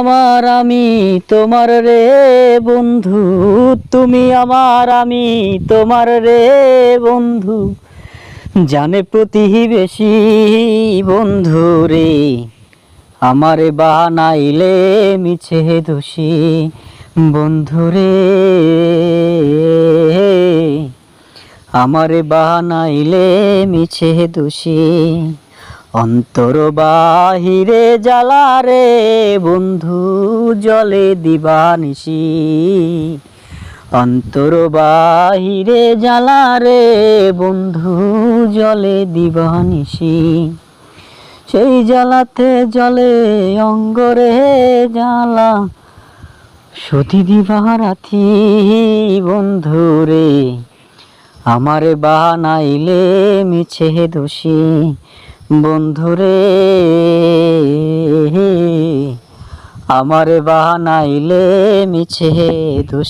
আমার, আমি তোমার রে বন্ধু। তুমি আমার, আমি তোমার রে বন্ধু। জানে প্রতিবেশী বন্ধু রে, আমারে বানাইলে মিছে দোষী বন্ধু রে। আমারে বানাইলে মিছে দোষী অন্তর বাহিরে জ্বালা রে বন্ধু, জলে দিবানিসি অন্তর বাহিরে জ্বালা রে বন্ধু, জলে দিবানিসি সেই জ্বালাতে জলে অঙ্গরে জ্বালা। সতী দিবারাথি বন্ধু রে, আমারে বানাইলে মিছে দোষী। বন্ধুরে আমারে বানাইলে মিছে দোষী।